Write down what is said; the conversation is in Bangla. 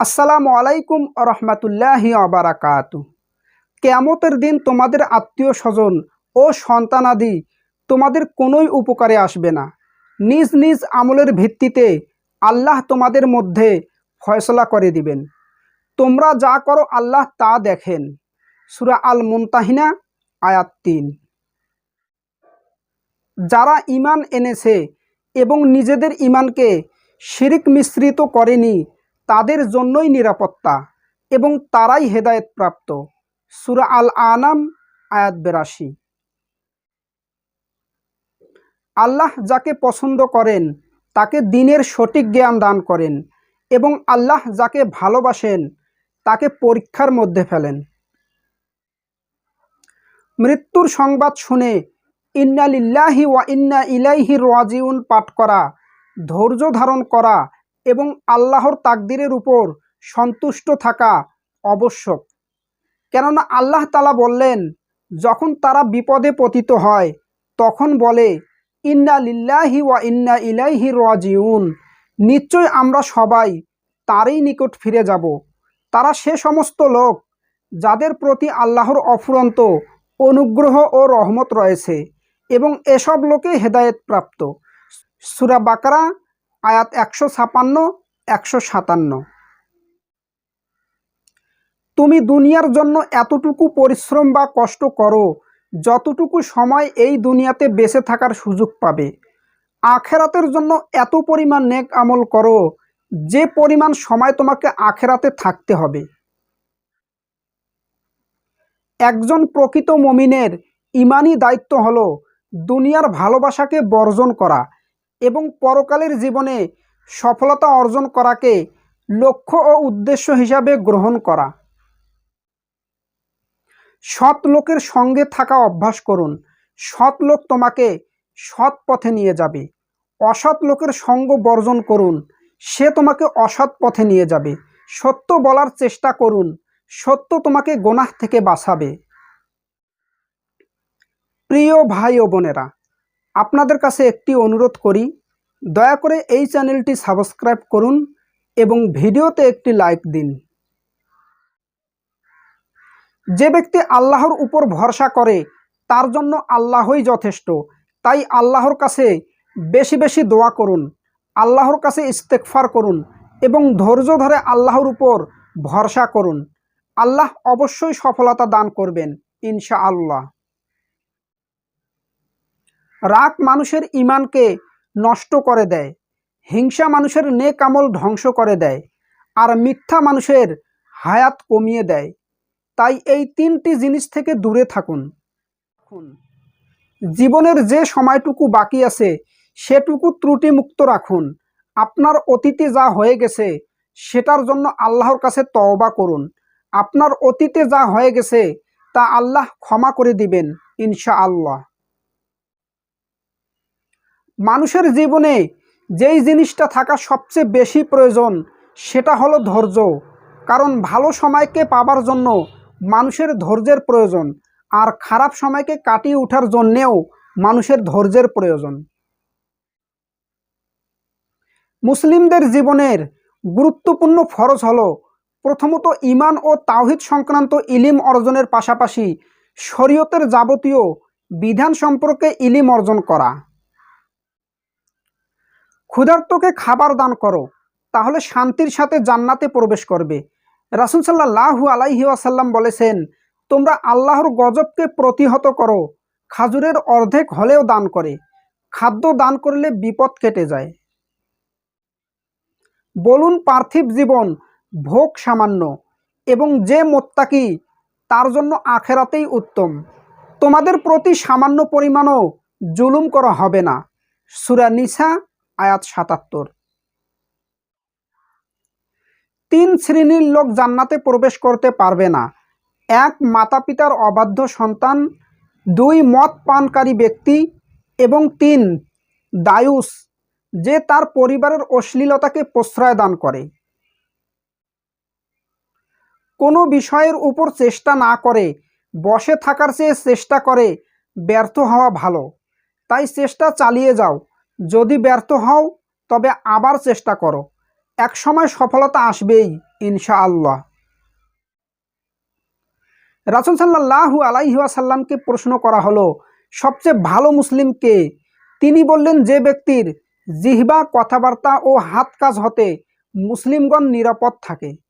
আসসালামু আলাইকুম রহমতুল্লাহি আবারাকাতু। কেয়ামতের দিন তোমাদের আত্মীয় স্বজন ও সন্তানাদি তোমাদের কোনোই উপকারে আসবে না। নিজ নিজ আমলের ভিত্তিতে আল্লাহ তোমাদের মধ্যে ফয়সলা করে দিবেন। তোমরা যা করো আল্লাহ তা দেখেন। সুরা আল মুনতাহিনা আয়াত তিন। যারা ইমান এনেছে এবং নিজেদের ইমানকে শিরিক মিশ্রিত করেনি তাদের জন্যই নিরাপত্তা এবং তারাই হেদায়েত প্রাপ্ত। সুরা আল আনাম আয়াত বেরাশি। আল্লাহ যাকে পছন্দ করেন, তাকে দিনের সঠিক জ্ঞান দান করেন এবং আল্লাহ যাকে ভালোবাসেন, তাকে পরীক্ষার মধ্যে ফেলেন। মৃত্যুর সংবাদ শুনে ইন্না লিল্লাহি ওয়া ইন্না ইলাইহি রাজিউন পাঠ করা, ধৈর্য ধারণ করা এবং আল্লাহর তাকদিরের উপর সন্তুষ্ট থাকা আবশ্যক। কেননা আল্লাহ তালা বললেন, যখন তারা বিপদে পতিত হয়, তখন বলে, ইন্না লিল্লাহি ওয়া ইন্না ইলাইহি রাজিউন। নিশ্চয় আমরা সবাই তারই নিকট ফিরে যাব। তারা সে সমস্ত লোক যাদের প্রতি আল্লাহর অফুরন্ত অনুগ্রহ ও রহমত রয়েছে এবং এসব লোকে হেদায়েত প্রাপ্ত। সুরা বাকরা আয়াত একশো ছাপান্ন, একশো সাতান্ন। তুমি দুনিয়ার জন্য এতটুকু পরিশ্রম বা কষ্ট করো, যতটুকু সময় এই দুনিয়াতে বেঁচে থাকার সুযোগ পাবে। আখেরাতের জন্য এত পরিমাণ নেক আমল করো, যে পরিমাণ সময় তোমাকে আখেরাতে থাকতে হবে। একজন প্রকৃত মমিনের ইমানি দায়িত্ব হলো দুনিয়ার ভালোবাসাকে বর্জন করা এবং পরকালের জীবনে সফলতা অর্জন করাকে লক্ষ্য ও উদ্দেশ্য হিসাবে গ্রহণ করা। সৎ লোকের সঙ্গে থাকা অভ্যাস করুন। সৎ লোক তোমাকে সৎ পথে নিয়ে যাবে। অসৎ লোকের সঙ্গ বর্জন করুন। সে তোমাকে অসৎ পথে নিয়ে যাবে। সত্য বলার চেষ্টা করুন। সত্য তোমাকে গোনাহ থেকে বাঁচাবে। প্রিয় ভাই ও বোনেরা আপনাদের কাছে একটি অনুরোধ করি, দয়া করে এই চ্যানেলটি সাবস্ক্রাইব করুন এবং ভিডিওতে একটি লাইক দিন। যে ব্যক্তি আল্লাহর উপর ভরসা করে, তার জন্য আল্লাহই যথেষ্ট। তাই আল্লাহর কাছে বেশি বেশি দোয়া করুন, আল্লাহর কাছে ইস্তেকফার করুন এবং ধৈর্য ধরে আল্লাহর উপর ভরসা করুন। আল্লাহ অবশ্যই সফলতা দান করবেন ইনশা আল্লাহ রাগ মানুষের ইমানকে নষ্ট করে দেয়, হিংসা মানুষের নেক আমল ধ্বংস করে দেয়, আর মিথ্যা মানুষের হায়াত কমিয়ে দেয়। তাই এই তিনটি জিনিস থেকে দূরে থাকুন। জীবনের যে সময়টুকু বাকি আছে, সেটুকু ত্রুটিমুক্ত রাখুন। আপনার অতীতে যা হয়ে গেছে, সেটার জন্য আল্লাহর কাছে তওবা করুন। আপনার অতীতে যা হয়ে গেছে, তা আল্লাহ ক্ষমা করে দিবেন ইনশা আল্লাহ মানুষের জীবনে যেই জিনিসটা থাকা সবচেয়ে বেশি প্রয়োজন, সেটা হলো ধৈর্য। কারণ ভালো সময়কে পাবার জন্য মানুষের ধৈর্যের প্রয়োজন, আর খারাপ সময়কে কাটিয়ে ওঠার জন্যেও মানুষের ধৈর্যের প্রয়োজন। মুসলিমদের জীবনের গুরুত্বপূর্ণ ফরজ হলো প্রথমত ইমান ও তাওহিদ সংক্রান্ত ইলিম অর্জনের পাশাপাশি শরীয়তের যাবতীয় বিধান সম্পর্কে ইলিম অর্জন করা। ক্ষুধার্তকে খাবার দান করো, তাহলে শান্তির সাথে জান্নাতে প্রবেশ করবে। রাসুল সাল্লাহু আলাইহি আসাল্লাম বলেছেন, তোমরা আল্লাহর গজবকে প্রতিহত করো, খাজুরের অর্ধেক হলেও দান করে। খাদ্য দান করলে বিপদ কেটে যায়। বলুন, পার্থিব জীবন ভোগ সামান্য এবং যে মোত্তাকি, তার জন্য আখেরাতেই উত্তম। তোমাদের প্রতি সামান্য পরিমাণও জুলুম করা হবে না। সুরা নিসা আয়াত সাতাত্তর। তিন শ্রেণির লোক জান্নাতে প্রবেশ করতে পারবে না। এক মাতা পিতার অবাধ্য সন্তান, দুই মদ পানকারী ব্যক্তি এবং তিন দায়ুস, যে তার পরিবারের অশ্লীলতাকে প্রশ্রয় দান করে। কোনো বিষয়ের উপর চেষ্টা না করে, বসে থাকার চেয়ে চেষ্টা করে ব্যর্থ হওয়া ভালো। তাই চেষ্টা চালিয়ে যাও। যদি ব্যর্থ হও, তবে আবার চেষ্টা করো। একসময় সফলতা আসবেই, ইনশাআল্লাহ। রাসুল সাল্লাহু আলাইহাসাল্লামকে প্রশ্ন করা হলো, সবচেয়ে ভালো মুসলিম কে? তিনি বললেন, যে ব্যক্তির জিহবা, কথাবার্তা ও হাত কাজ হতে মুসলিমগণ নিরাপদ থাকে।